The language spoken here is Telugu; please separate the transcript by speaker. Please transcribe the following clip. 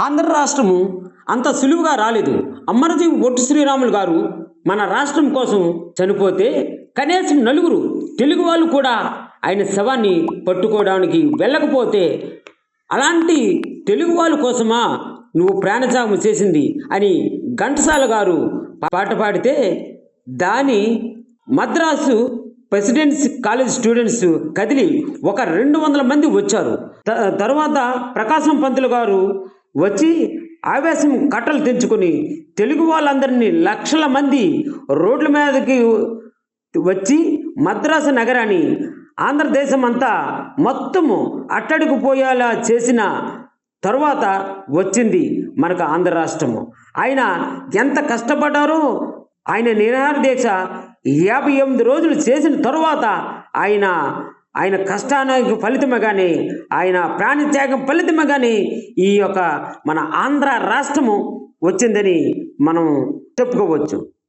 Speaker 1: ఆంధ్ర రాష్ట్రము అంత సులువుగా రాలేదు. అమరజీవి బొట్టు శ్రీరాములు గారు మన రాష్ట్రం కోసం చనిపోతే కనీసం నలుగురు తెలుగు వాళ్ళు కూడా ఆయన శవాన్ని పట్టుకోవడానికి వెళ్ళకపోతే అలాంటి తెలుగు వాళ్ళ కోసమా నువ్వు ప్రాణత్యాగం చేసింది అని ఘంటసాల గారు పాట పాడితే దాని మద్రాసు ప్రెసిడెన్సీ కాలేజ్ స్టూడెంట్స్ కదిలి ఒక రెండు వందల మంది వచ్చారు. తర్వాత ప్రకాశం పంతులు గారు వచ్చి ఆవేశం కట్టలు తెంచుకొని తెలుగు వాళ్ళందరినీ లక్షల మంది రోడ్ల మీదకి వచ్చి మద్రాసు నగరాన్ని ఆంధ్రదేశం అంతా మొత్తము అట్టడుగు పోయేలా చేసిన తరువాత వచ్చింది మనకు ఆంధ్ర రాష్ట్రము. ఆయన ఎంత కష్టపడ్డారో ఆయన నిరాహార దీక్ష యాభై ఎనిమిది రోజులు చేసిన తరువాత ఆయన ఆయన కష్టానికి ఫలితమే కానీ ఆయన ప్రాణత్యాగం ఫలితమే కానీ ఈ యొక్క మన ఆంధ్ర రాష్ట్రము వచ్చిందని మనం చెప్పుకోవచ్చు.